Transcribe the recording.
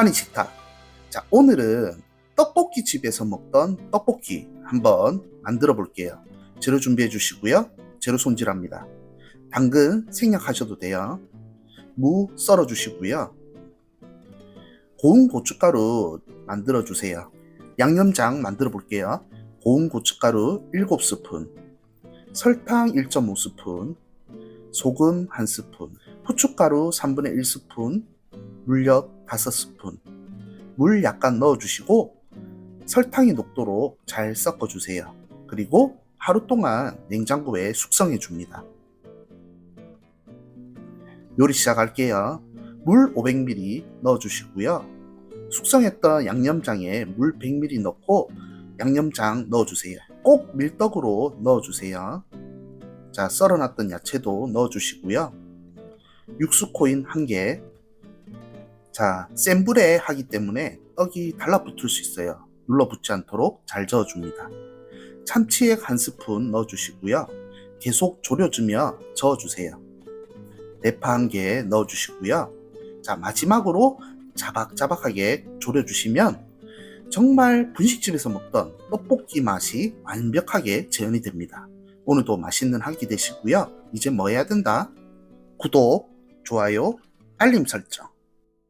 환희식탁. 자, 오늘은 떡볶이 집에서 먹던 떡볶이 한번 만들어 볼게요. 재료 준비해 주시고요. 재료 손질합니다. 당근 생략하셔도 돼요. 무 썰어 주시고요. 고운 고춧가루 만들어 주세요. 양념장 만들어 볼게요. 고운 고춧가루 7스푼, 설탕 1.5스푼, 소금 1스푼, 후춧가루 3분의 1스푼, 물엿 5스푼, 물 약간 넣어주시고 설탕이 녹도록 잘 섞어주세요. 그리고 하루 동안 냉장고에 숙성해 줍니다. 요리 시작할게요. 물 500ml 넣어주시고요. 숙성했던 양념장에 물 100ml 넣고 양념장 넣어주세요. 꼭 밀떡으로 넣어주세요. 자, 썰어놨던 야채도 넣어주시고요. 육수 코인 1개. 자, 센 불에 하기 때문에 떡이 달라붙을 수 있어요. 눌러붙지 않도록 잘 저어줍니다. 참치액 한 스푼 넣어주시고요. 계속 졸여주며 저어주세요. 대파 한 개 넣어주시고요. 자, 마지막으로 자박자박하게 졸여주시면 정말 분식집에서 먹던 떡볶이 맛이 완벽하게 재현이 됩니다. 오늘도 맛있는 한 끼 되시고요. 이제 뭐 해야 된다? 구독, 좋아요, 알림 설정.